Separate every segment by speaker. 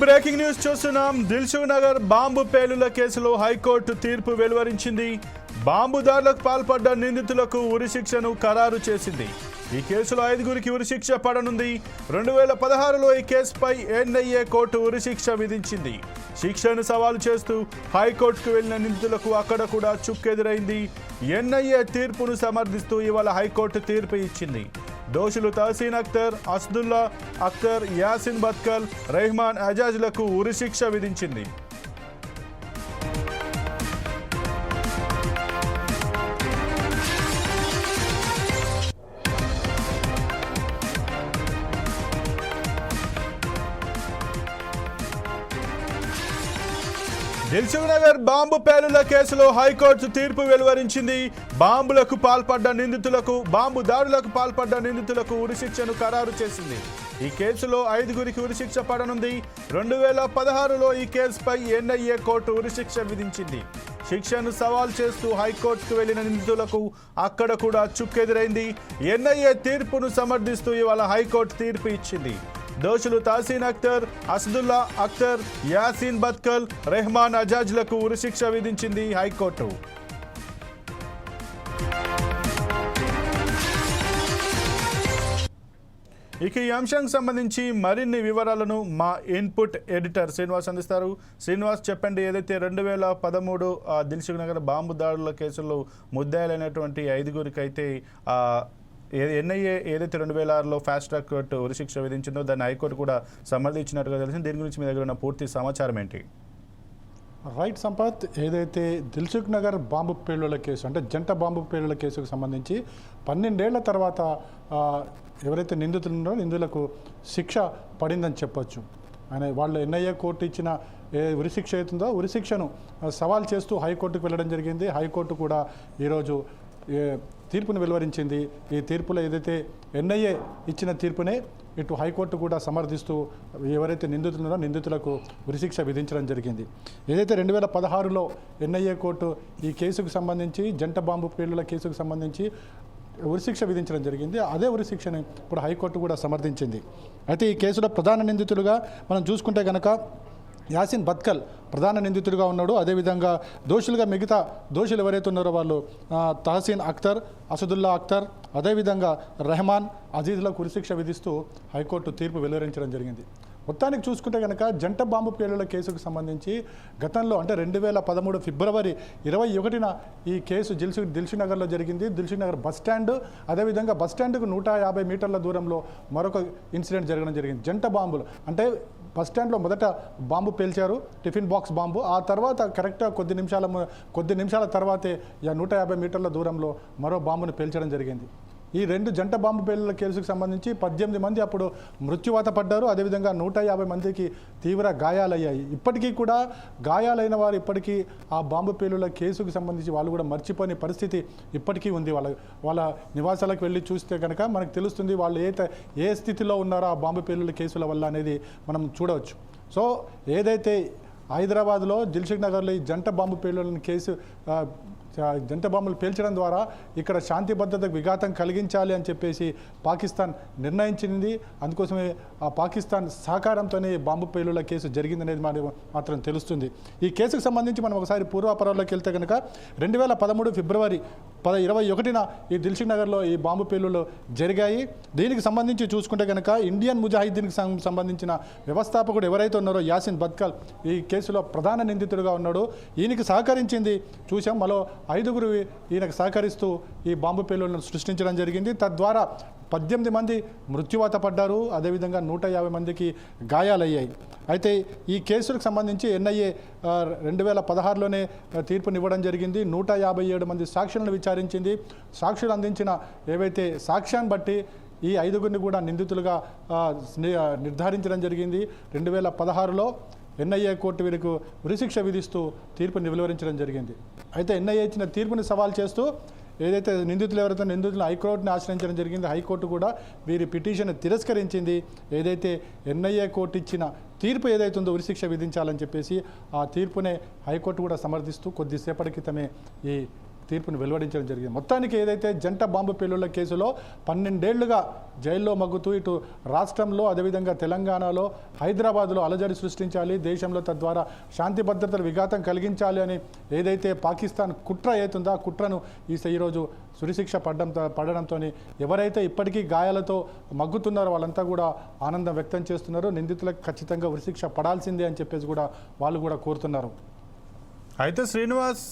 Speaker 1: Breaking news చూస్తున్నాం. Dilsukh Nagar bomb పేలుల కేసులో హైకోర్టు తీర్పు వెలువరించింది. బాంబు దాడులకు పాల్పడ్డ నిందితులకు ఉరిశిక్షను ఖరారు చేసింది. ఈ కేసులో ఐదుగురికి ఉరిశిక్ష పడనుంది. రెండు వేల పదహారులో ఈ కేసుపై ఎన్ఐఏ కోర్టు ఉరిశిక్ష విధించింది. శిక్షను సవాలు చేస్తూ హైకోర్టుకు వెళ్ళిన నిందితులకు అక్కడ కూడా చుక్కెదురైంది. ఎన్ఐఏ తీర్పును సమర్థిస్తూ ఇవాళ హైకోర్టు తీర్పు ఇచ్చింది. దోషులు తహసీన్ అఖ్తర్ అస్దుల్లా అఖ్తర్ యాసిన్ బత్కల్ రెహమాన్ అజాజ్లకు ఉరిశిక్ష విధించింది. దిల్సుఖ్ బాంబు పేలుల కేసులో హైకోర్టు తీర్పు వెలువరించింది. బాంబులకు పాల్పడ్డ నిందితులకు బాంబు దాడులకు పాల్పడ్డ నిందితులకు ఉరిశిక్షను ఖరారు చేసింది. ఈ కేసులో ఐదుగురికి ఉరిశిక్ష పడనుంది. రెండు వేల పదహారులో ఈ కేసుపై ఎన్ఐఏ కోర్టు ఉరిశిక్ష విధించింది. శిక్షను సవాల్ చేస్తూ హైకోర్టుకు వెళ్ళిన నిందితులకు అక్కడ కూడా చుక్కెదురైంది. ఎన్ఐఏ తీర్పును సమర్థిస్తూ ఇవాళ హైకోర్టు తీర్పు ఇచ్చింది. దోషులు తాసీన్ అఖ్తర్ అసదుల్లా అఖ్తర్ యాసీన్ బత్కల్ రెహమాన్ అజాజ్లకు ఉరిశిక్ష విధించింది హైకోర్టు. ఇక ఈ అంశానికి సంబంధించి మరిన్ని వివరాలను మా ఇన్పుట్ ఎడిటర్ శ్రీనివాస్ అందిస్తారు. శ్రీనివాస్ చెప్పండి ఏదైతే రెండు వేల పదమూడు దిల్సుఖ్ నగర్ బాంబు దాడుల కేసులో ముద్దాయిలైనటువంటి ఐదుగురికైతే ఎన్ఐఏ ఏదైతే రెండు వేల ఆరులో ఫాస్ట్ ట్రాక్ కోర్టు ఉరిశిక్ష విధించిందో దాన్ని హైకోర్టు కూడా సమర్థించినట్టుగా తెలిసింది. దీని గురించి మీ దగ్గర ఉన్న పూర్తి సమాచారం ఏంటి?
Speaker 2: రైట్ సంపత్ ఏదైతే దిల్సుఖ్ నగర్ బాంబు పేలుళ్ళ కేసు అంటే జంట బాంబు పేలుళ్ళ కేసుకు సంబంధించి పన్నెండేళ్ళ తర్వాత ఎవరైతే నిందితులు ఉన్నారో నిందితులకు శిక్ష పడిందని చెప్పొచ్చు. ఆయన వాళ్ళు ఎన్ఐఏ కోర్టు ఇచ్చిన ఏ ఉరిశిక్ష అవుతుందో ఉరిశిక్షను సవాల్ చేస్తూ హైకోర్టుకు వెళ్ళడం జరిగింది. హైకోర్టు కూడా ఈరోజు తీర్పును వెలువరించింది. ఈ తీర్పులో ఏదైతే ఎన్ఐఏ ఇచ్చిన తీర్పునే ఇటు హైకోర్టు కూడా సమర్థిస్తూ ఎవరైతే నిందితులున్నారో నిందితులకు ఉరిశిక్ష విధించడం జరిగింది. ఏదైతే రెండు వేల పదహారులో ఎన్ఐఏ కోర్టు ఈ కేసుకు సంబంధించి జంట బాంబు పేలుల కేసుకు సంబంధించి ఉరిశిక్ష విధించడం జరిగింది. అదే ఉరిశిక్షని ఇప్పుడు హైకోర్టు కూడా సమర్థించింది. అయితే ఈ కేసులో ప్రధాన నిందితులుగా మనం చూసుకుంటే కనుక యాసిన్ బత్కల్ ప్రధాన నిందితుడిగా ఉన్నాడు. అదేవిధంగా దోషులుగా మిగతా దోషులు ఎవరైతే ఉన్నారో వాళ్ళు తహసీన్ అఖ్తర్ అసదుల్లా అఖ్తర్ అదేవిధంగా రెహమాన్ అజీజ్లకు ఉరిశిక్ష విధిస్తూ హైకోర్టు తీర్పు వెలువరించడం జరిగింది. మొత్తానికి చూసుకుంటే కనుక జంట బాంబు పేలుల కేసుకు సంబంధించి గతంలో అంటే రెండు వేల పదమూడు ఫిబ్రవరి ఇరవై ఒకటిన ఈ కేసు దిల్సు దిల్సునగర్లో జరిగింది. దిల్సు బస్టాండ్ బస్ స్టాండ్ అదేవిధంగా బస్ స్టాండ్కు నూట యాభై మీటర్ల దూరంలో మరొక ఇన్సిడెంట్ జరగడం జరిగింది. జంట బాంబులు. అంటే బస్ స్టాండ్లో మొదట బాంబు పేల్చారు. Tiffin box bomb. ఆ తర్వాత కరెక్ట్గా కొద్ది నిమిషాల కొద్ది నిమిషాల తర్వాతే నూట యాభై మీటర్ల దూరంలో మరో బాంబును పేల్చడం జరిగింది. ఈ రెండు జంట బాంబు పేలుల కేసుకు సంబంధించి పద్దెనిమిది మంది అప్పుడు మృత్యువాత పడ్డారు. అదేవిధంగా నూట యాభై మందికి తీవ్ర గాయాలయ్యాయి. ఇప్పటికీ కూడా గాయాలైన వారు ఇప్పటికీ ఆ బాంబు పేలుల కేసుకు సంబంధించి వాళ్ళు కూడా మర్చిపోని పరిస్థితి ఇప్పటికీ ఉంది. వాళ్ళ వాళ్ళ నివాసాలకు వెళ్ళి చూస్తే కనుక మనకు తెలుస్తుంది వాళ్ళు ఏ ఏ స్థితిలో ఉన్నారో ఆ బాంబు పేలుల కేసుల వల్ల అనేది మనం చూడవచ్చు. సో ఏదైతే హైదరాబాద్లో దిల్షుక్ నగర్లో ఈ జంట బాంబు పేలుల కేసు జంట బాంబులు పేల్చడం ద్వారా ఇక్కడ శాంతి భద్రతకు విఘాతం కలిగించాలి అని చెప్పేసి పాకిస్తాన్ నిర్ణయించింది. అందుకోసమే ఆ పాకిస్తాన్ సహకారంతోనే ఈ బాంబు పేలుళ్ళ కేసు జరిగిందనేది మరి మాత్రం తెలుస్తుంది. ఈ కేసుకు సంబంధించి మనం ఒకసారి పూర్వాపరాల్లోకి వెళ్తే కనుక రెండు వేల పదమూడు ఫిబ్రవరి పద ఇరవై ఒకటిన ఈ దిల్షుక్ నగర్లో ఈ బాంబు పేలుళ్ళు జరిగాయి. దీనికి సంబంధించి చూసుకుంటే కనుక ఇండియన్ ముజాహిద్దీన్కి సం- సంబంధించిన వ్యవస్థాపకుడు ఎవరైతే ఉన్నారో యాసిన్ బద్కల్ ఈ కేసులో ప్రధాన నిందితుడిగా ఉన్నాడు. ఈయనకి సహకరించింది చూసాం మరో ఐదుగురు ఈయనకు సహకరిస్తూ ఈ బాంబు పేలులను సృష్టించడం జరిగింది. తద్వారా పద్దెనిమిది మంది మృత్యువాత పడ్డారు. అదేవిధంగా నూట యాభై మందికి గాయాలయ్యాయి. అయితే ఈ కేసులకు సంబంధించి ఎన్ఐఏ రెండు వేల పదహారులోనే తీర్పునివ్వడం జరిగింది. నూట యాభై ఏడు మంది సాక్షులను విచారించింది. సాక్షులు అందించిన ఏవైతే సాక్ష్యాన్ని బట్టి ఈ ఐదుగురిని కూడా నిందితులుగా నిర్ధారించడం జరిగింది. రెండు వేల పదహారులో ఎన్ఐఏ కోర్టు వీరికి ఉరిశిక్ష విధిస్తూ తీర్పుని వెలువరించడం జరిగింది. అయితే ఎన్ఐఏ ఇచ్చిన తీర్పుని సవాల్ చేస్తూ ఏదైతే నిందితులు ఎవరైతే నిందితులను హైకోర్టుని ఆశ్రయించడం జరిగింది హైకోర్టు కూడా వీరి పిటిషన్ తిరస్కరించింది. ఏదైతే ఎన్ఐఏ కోర్టు ఇచ్చిన తీర్పు ఏదైతే ఉందో ఉరిశిక్ష విధించాలని చెప్పేసి ఆ తీర్పునే హైకోర్టు కూడా సమర్థిస్తూ కొద్దిసేపటి క్రితమే ఈ తీర్పును వెలువడించడం జరిగింది. మొత్తానికి ఏదైతే జంట బాంబు పేలుళ్ళ కేసులో పన్నెండేళ్ళుగా జైల్లో మగ్గుతూ ఇటు రాష్ట్రంలో అదేవిధంగా తెలంగాణలో హైదరాబాద్లో అలజడి సృష్టించాలి దేశంలో తద్వారా శాంతి భద్రతలు విఘాతం కలిగించాలి అని ఏదైతే పాకిస్తాన్ కుట్ర అవుతుందో ఆ కుట్రను ఈ ఈరోజు సురిశిక్ష పడడంతో పడడంతో ఎవరైతే ఇప్పటికీ గాయాలతో మగ్గుతున్నారో వాళ్ళంతా కూడా ఆనందం వ్యక్తం చేస్తున్నారు. నిందితులకు ఖచ్చితంగా ఉరిశిక్ష పడాల్సిందే అని చెప్పేసి కూడా వాళ్ళు కూడా కోరుతున్నారు.
Speaker 1: అయితే శ్రీనివాస్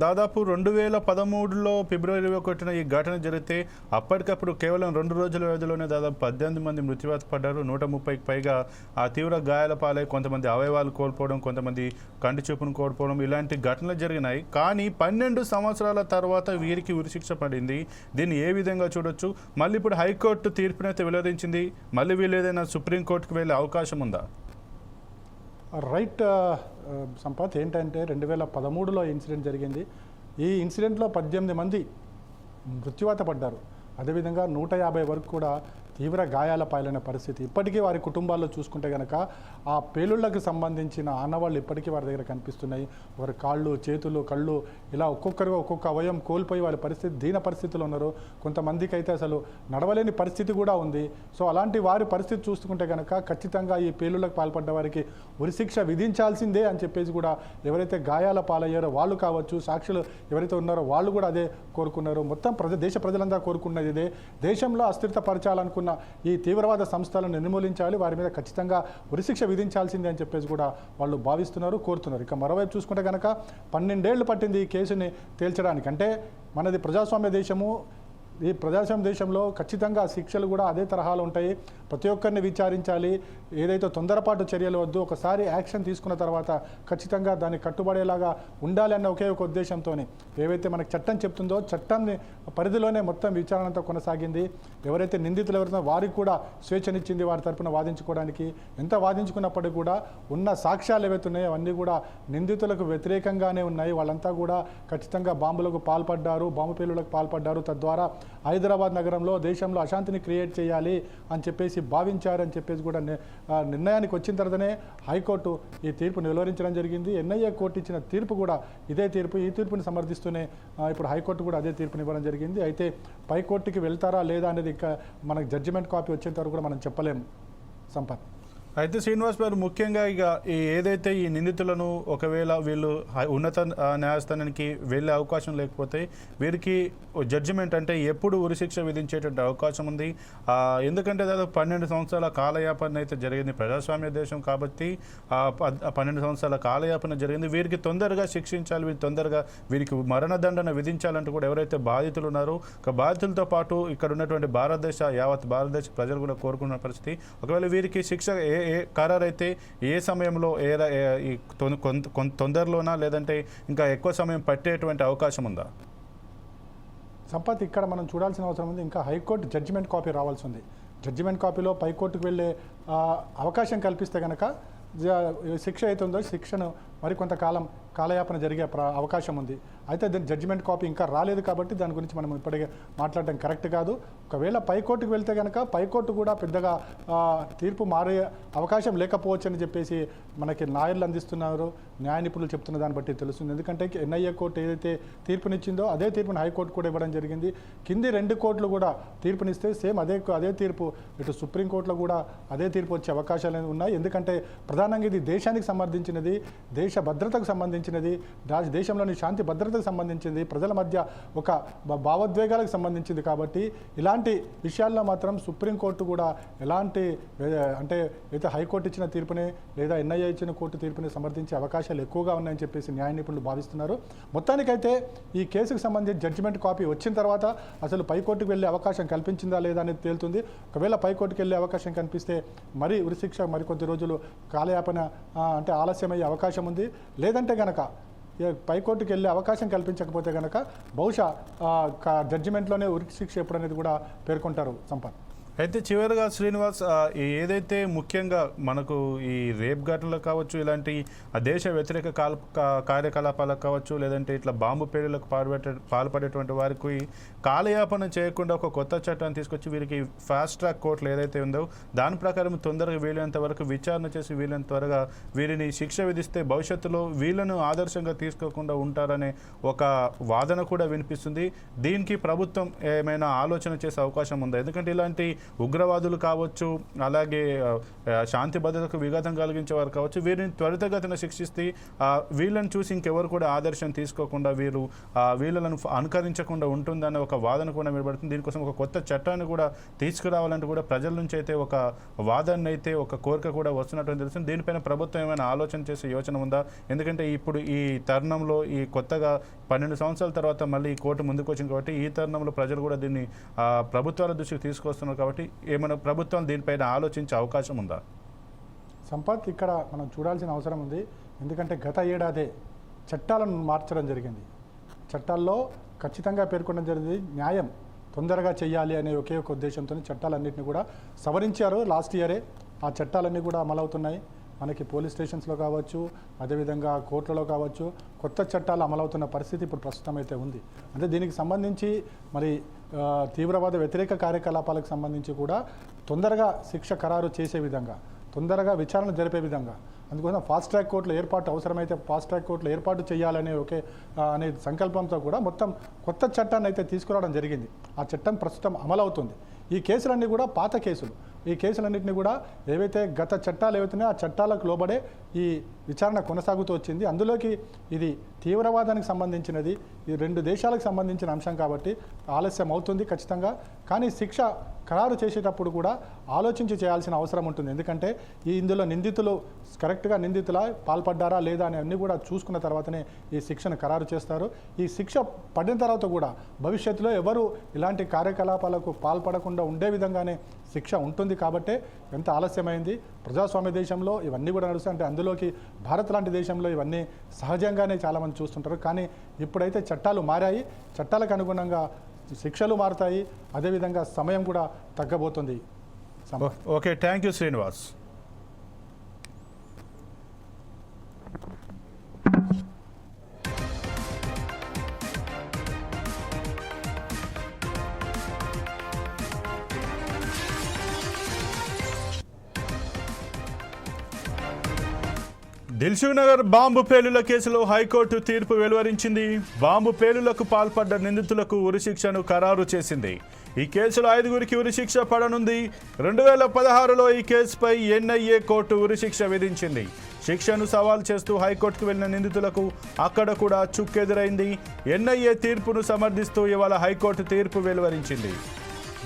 Speaker 1: దాదాపు రెండు వేల పదమూడులో ఫిబ్రవరి ఒకటిన ఈ ఘటన జరిగితే అప్పటికప్పుడు కేవలం రెండు రోజుల వ్యవధిలోనే దాదాపు పద్దెనిమిది మంది మృత్యువాత పడ్డారు. నూట ముప్పైకి పైగా ఆ తీవ్ర గాయాల పాలై కొంతమంది అవయవాలు కోల్పోవడం కొంతమంది కంటి చూపును కోల్పోవడం ఇలాంటి ఘటనలు జరిగినాయి. కానీ పన్నెండు సంవత్సరాల తర్వాత వీరికి ఉరిశిక్ష పడింది. దీన్ని ఏ విధంగా చూడొచ్చు? మళ్ళీ ఇప్పుడు హైకోర్టు తీర్పునైతే వెల్లడించింది. మళ్ళీ వీళ్ళు ఏదైనా సుప్రీంకోర్టుకు వెళ్ళే అవకాశం ఉందా?
Speaker 2: రైట్ సంపత్ ఏంటంటే రెండు వేల పదమూడులో ఇన్సిడెంట్ జరిగింది. ఈ ఇన్సిడెంట్లో పద్దెనిమిది మంది మృత్యువాత పడ్డారు. అదేవిధంగా నూట యాభై వరకు కూడా తీవ్ర గాయాల పాలైన పరిస్థితి. ఇప్పటికీ వారి కుటుంబాల్లో చూసుకుంటే కనుక ఆ పేలుళ్ళకు సంబంధించిన ఆనవాళ్ళు ఇప్పటికీ వారి దగ్గర కనిపిస్తున్నాయి. వారి కాళ్ళు చేతులు కళ్ళు ఇలా ఒక్కొక్కరిగా ఒక్కొక్క అవయం కోల్పోయి వారి పరిస్థితి దీన పరిస్థితులు ఉన్నారు. కొంతమందికి అయితే అసలు నడవలేని పరిస్థితి కూడా ఉంది. సో అలాంటి వారి పరిస్థితి చూసుకుంటే కనుక ఖచ్చితంగా ఈ పేలుళ్ళకు పాల్పడ్డ వారికి ఉరిశిక్ష విధించాల్సిందే అని చెప్పేసి కూడా ఎవరైతే గాయాల పాలయ్యారో వాళ్ళు కావచ్చు సాక్షులు ఎవరైతే ఉన్నారో వాళ్ళు కూడా అదే కోరుకున్నారు. మొత్తం ప్రజ దేశ ప్రజలంతా కోరుకున్నది ఇదే. దేశంలో ఉన్న ఈ తీవ్రవాద సంస్థలను నిర్మూలించాలి వారి మీద ఖచ్చితంగా ఉరిశిక్ష విధించాల్సిందే అని చెప్పేసి కూడా వాళ్ళు భావిస్తున్నారు కోరుతున్నారు. ఇక మరోవైపు చూసుకుంటే కనుక పన్నెండేళ్ళు పట్టింది ఈ కేసుని తేల్చడానికి. అంటే మనది ప్రజాస్వామ్య దేశము ఈ ప్రజాస్వామ్య దేశంలో ఖచ్చితంగా శిక్షలు కూడా అదే తరహాలో ఉంటాయి. ప్రతి ఒక్కరిని విచారించాలి. ఏదైతే తొందరపాటు చర్యలు వద్దు ఒకసారి యాక్షన్ తీసుకున్న తర్వాత ఖచ్చితంగా దాన్ని కట్టుబడేలాగా ఉండాలి అన్న ఒకే ఒక ఉద్దేశంతో ఏవైతే మనకు చట్టం చెప్తుందో చట్టం పరిధిలోనే మొత్తం విచారణ అంతా కొనసాగింది. ఎవరైతే నిందితులు ఎవరైతే వారికి కూడా స్వేచ్ఛనిచ్చింది వారి తరపున వాదించుకోవడానికి. ఎంత వాదించుకున్నప్పటికీ కూడా ఉన్న సాక్ష్యాలు ఏవైతే ఉన్నాయో అవన్నీ కూడా నిందితులకు వ్యతిరేకంగానే ఉన్నాయి. వాళ్ళంతా కూడా ఖచ్చితంగా బాంబులకు పాల్పడ్డారు బాంబు పేలులకు పాల్పడ్డారు. తద్వారా హైదరాబాద్ నగరంలో దేశంలో అశాంతిని క్రియేట్ చేయాలి అని చెప్పేసి భావించారని చెప్పేసి కూడా నిర్ణయానికి వచ్చిన తర్వాతనే హైకోర్టు ఈ తీర్పు వెలువరించడం జరిగింది. ఎన్ఐఏ కోర్టు ఇచ్చిన తీర్పు కూడా ఇదే తీర్పు. ఈ తీర్పుని సమర్థిస్తూనే ఇప్పుడు హైకోర్టు కూడా అదే తీర్పుని ఇవ్వడం జరిగింది. అయితే పైకోర్టుకి వెళ్తారా లేదా అనేది ఇంకా మనకు జడ్జిమెంట్ కాపీ వచ్చేంత వరకు కూడా మనం చెప్పలేం. సంపత్.
Speaker 1: అయితే శ్రీనివాస్ గారు ముఖ్యంగా ఇక ఈ ఏదైతే ఈ నిందితులను ఒకవేళ వీళ్ళు ఉన్నత న్యాయస్థానానికి వెళ్ళే అవకాశం లేకపోతే వీరికి జడ్జిమెంట్ అంటే ఎప్పుడు ఉరిశిక్ష విధించేటువంటి అవకాశం ఉంది. ఎందుకంటే దాదాపు పన్నెండు సంవత్సరాల కాలయాపన అయితే జరిగింది. ప్రజాస్వామ్య దేశం కాబట్టి ప- పన్నెండు సంవత్సరాల కాలయాపన జరిగింది. వీరికి తొందరగా శిక్షించాలి వీరికి తొందరగా వీరికి మరణదండన విధించాలంటూ కూడా ఎవరైతే బాధితులు ఉన్నారో ఒక బాధితులతో పాటు ఇక్కడ ఉన్నటువంటి భారతదేశ యావత్ భారతదేశ ప్రజలు కూడా కోరుకున్న పరిస్థితి. ఒకవేళ వీరికి శిక్ష ఏ ఏ ఖరారు అయితే ఏ సమయంలో ఏ తొందరలోనా? లేదంటే ఇంకా ఎక్కువ సమయం పట్టేటువంటి అవకాశం ఉందా?
Speaker 2: సంపత్ ఇక్కడ మనం చూడాల్సిన అవసరం ఉంది. ఇంకా హైకోర్టు జడ్జిమెంట్ కాపీ రావాల్సి ఉంది జడ్జిమెంట్ కాపీలో పైకోర్టుకు వెళ్ళే అవకాశం కల్పిస్తే కనుక శిక్ష అవుతుందో శిక్షను మరికొంతకాలం కాలయాపన జరిగే ప్ర- అవకాశం ఉంది. అయితే దాని జడ్జిమెంట్ కాపీ ఇంకా రాలేదు కాబట్టి దాని గురించి మనం ఇప్పటికే మాట్లాడడం కరెక్ట్ కాదు. ఒకవేళ పైకోర్టుకు వెళ్తే కనుక పైకోర్టు కూడా పెద్దగా తీర్పు మారే అవకాశం లేకపోవచ్చు అని చెప్పేసి మనకి లాయర్లు అందిస్తున్నారు. న్యాయ నిపుణులు చెప్తున్న దాన్ని బట్టి తెలుస్తుంది. ఎందుకంటే ఎన్ఐఏ కోర్టు ఏదైతే తీర్పునిచ్చిందో అదే తీర్పుని హైకోర్టు కూడా ఇవ్వడం జరిగింది. కింది రెండు కోర్టులు కూడా తీర్పునిస్తే సేమ్ అదే అదే తీర్పు. ఇటు సుప్రీంకోర్టులో కూడా అదే తీర్పు వచ్చే అవకాశాలు ఉన్నాయి. ఎందుకంటే ప్రధానంగా ఇది దేశానికి సంబంధించినది. దేశ భద్రతకు సంబంధించినది దేశంలోని శాంతి భద్రతకు సంబంధించింది ప్రజల మధ్య ఒక భావోద్వేగాలకు సంబంధించింది కాబట్టి ఇలాంటి విషయాల్లో మాత్రం సుప్రీంకోర్టు కూడా ఎలాంటి అంటే అయితే హైకోర్టు ఇచ్చిన తీర్పుని లేదా ఎన్ఐఏ ఇచ్చిన కోర్టు తీర్పుని సమర్థించే అవకాశాలు ఎక్కువగా ఉన్నాయని చెప్పేసి న్యాయ నిపుణులు భావిస్తున్నారు. మొత్తానికైతే ఈ కేసుకు సంబంధించి జడ్జిమెంట్ కాపీ వచ్చిన తర్వాత అసలు పైకోర్టుకు వెళ్ళే అవకాశం కల్పించిందా లేదా అనేది తేలుతుంది. ఒకవేళ పైకోర్టుకు వెళ్ళే అవకాశం కనిపిస్తే మరి ఉరిశిక్ష మరికొద్ది రోజులు కాలయాపన అంటే ఆలస్యమయ్యే అవకాశం ఉంది. లేదంటే గనక పైకోర్టుకి వెళ్ళే అవకాశం కల్పించకపోతే గనక బహుశా జడ్జిమెంట్లోనే ఉరికి శిక్ష ఉరిశిక్ష ఎప్పుడనేది కూడా పేర్కొంటారు సంపత్.
Speaker 1: అయితే చివరిగా శ్రీనివాస్ ఏదైతే ముఖ్యంగా మనకు ఈ రేప్ ఘటనలు కావచ్చు ఇలాంటి దేశ వ్యతిరేక కాల్ కార్యకలాపాలకు కావచ్చు లేదంటే ఇట్లా బాంబు పేలులకు పాల్పడే పాల్పడేటువంటి వారికి కాలయాపన చేయకుండా ఒక కొత్త చట్టాన్ని తీసుకొచ్చి వీరికి ఫాస్ట్ ట్రాక్ కోర్టులు ఏదైతే ఉందో దాని ప్రకారం తొందరగా వీలైనంత వరకు విచారణ చేసి వీలైనంత త్వరగా వీరిని శిక్ష విధిస్తే భవిష్యత్తులో వీళ్ళను ఆదర్శంగా తీసుకోకుండా ఉంటారనే ఒక వాదన కూడా వినిపిస్తుంది. దీనికి ప్రభుత్వం ఏమైనా ఆలోచన చేసే అవకాశం ఉందా? ఎందుకంటే ఇలాంటి ఉగ్రవాదులు కావచ్చు అలాగే శాంతి భద్రతకు విఘాతం కలిగించే వారు కావచ్చు వీరిని త్వరితగతిన శిక్షిస్తే వీళ్ళని చూసి ఇంకెవరు కూడా ఆదర్శం తీసుకోకుండా వీరు వీళ్ళను అనుకరించకుండా ఉంటుందనే ఒక వాదన కూడా నిలబడుతుంది దీనికోసం ఒక కొత్త చట్టాన్ని కూడా తీసుకురావాలంటే కూడా ప్రజల నుంచి అయితే ఒక వాదన అయితే ఒక కోరిక కూడా వస్తున్నట్టు తెలుస్తుంది. దీనిపైన ప్రభుత్వం ఏమైనా ఆలోచన చేసే యోచన ఉందా? ఎందుకంటే ఇప్పుడు ఈ తరుణంలో ఈ కొత్తగా పన్నెండు సంవత్సరాల తర్వాత మళ్ళీ ఈ కోర్టు ముందుకు వచ్చింది కాబట్టి ఈ తరుణంలో ప్రజలు కూడా దీన్ని ప్రభుత్వాల దృష్టికి తీసుకొస్తున్నారు కాబట్టి ఏమైనా ప్రభుత్వం దీనిపైన ఆలోచించే అవకాశం ఉందా?
Speaker 2: సంపత్ ఇక్కడ మనం చూడాల్సిన అవసరం ఉంది. ఎందుకంటే గత ఏడాదే చట్టాలను మార్చడం జరిగింది. చట్టాల్లో ఖచ్చితంగా పేర్కొనడం జరిగింది. న్యాయం తొందరగా చేయాలి అనే ఒకే ఒక ఉద్దేశంతో చట్టాలన్నింటినీ కూడా సవరించారు లాస్ట్ ఇయరే. ఆ చట్టాలన్నీ కూడా అమలవుతున్నాయి. మనకి పోలీస్ స్టేషన్స్లో కావచ్చు అదేవిధంగా కోర్టులలో కావచ్చు కొత్త చట్టాలు అమలవుతున్న పరిస్థితి ఇప్పుడు ప్రస్తుతం అయితే ఉంది. అంటే దీనికి సంబంధించి మరి తీవ్రవాద వ్యతిరేక కార్యకలాపాలకు సంబంధించి కూడా తొందరగా శిక్ష ఖరారు చేసే విధంగా తొందరగా విచారణ జరిపే విధంగా. అందుకోసం ఫాస్ట్ ట్రాక్ కోర్టుల ఏర్పాటు అవసరమైతే ఫాస్ట్ ట్రాక్ కోర్టులు ఏర్పాటు చేయాలనే ఒకే అనే సంకల్పంతో కూడా మొత్తం కొత్త చట్టాన్ని అయితే తీసుకురావడం జరిగింది. ఆ చట్టం ప్రస్తుతం అమలవుతుంది. ఈ కేసులన్నీ కూడా పాత కేసులు. ఈ కేసులన్నింటినీ కూడా ఏవైతే గత చట్టాలు ఏవైతున్నాయో ఆ చట్టాలకు లోబడే ఈ విచారణ కొనసాగుతూ వచ్చింది. అందులోకి ఇది తీవ్రవాదానికి సంబంధించినది ఈ రెండు దేశాలకు సంబంధించిన అంశం కాబట్టి ఆలస్యం అవుతుంది ఖచ్చితంగా. కానీ శిక్ష ఖరారు చేసేటప్పుడు కూడా ఆలోచించి చేయాల్సిన అవసరం ఉంటుంది. ఎందుకంటే ఈ ఇందులో నిందితులు కరెక్ట్గా నిందితుల పాల్పడ్డారా లేదా అని అన్నీ కూడా చూసుకున్న తర్వాతనే ఈ శిక్షను ఖరారు చేస్తారు. ఈ శిక్ష పడిన తర్వాత కూడా భవిష్యత్తులో ఎవరు ఇలాంటి కార్యకలాపాలకు పాల్పడకుండా ఉండే విధంగానే శిక్ష ఉంటుంది కాబట్టే ఎంత ఆలస్యమైంది? ప్రజాస్వామ్య దేశంలో ఇవన్నీ కూడా నడుస్తాయి. అంటే అందులోకి భారత్ లాంటి దేశంలో ఇవన్నీ సహజంగానే చాలామంది చూస్తుంటారు. కానీ ఇప్పుడైతే చట్టాలు మారాయి. చట్టాలకు అనుగుణంగా శిక్షలు మారుతాయి. అదేవిధంగా సమయం కూడా తగ్గబోతుంది.
Speaker 1: Okay. Thank you Srinivas. Dilsukhnagar bomb పేలుల కేసులో హైకోర్టు తీర్పు వెలువరించింది. బాంబు పేలులకు పాల్పడ్డ నిందితులకు ఉరిశిక్షను ఖరారు చేసింది. ఈ కేసులో ఐదుగురికి ఉరిశిక్ష పడనుంది. రెండు వేల పదహారులో ఈ కేసుపై ఎన్ఐఏ కోర్టు ఉరిశిక్ష విధించింది. శిక్షను సవాల్ చేస్తూ హైకోర్టుకు వెళ్ళిన నిందితులకు అక్కడ కూడా చుక్కెదురైంది. ఎన్ఐఏ తీర్పును సమర్థిస్తూ ఇవాళ హైకోర్టు తీర్పు వెలువరించింది.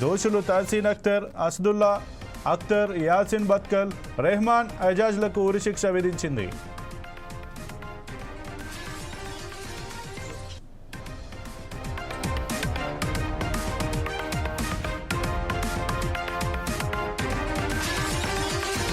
Speaker 1: దోషులు తహసీన్ అఖ్తర్ అసదుల్లా అఖ్తర్ యాసిన్ బత్కల్ రెహమాన్ ఎజాజ్లకు ఉరిశిక్ష విధించింది.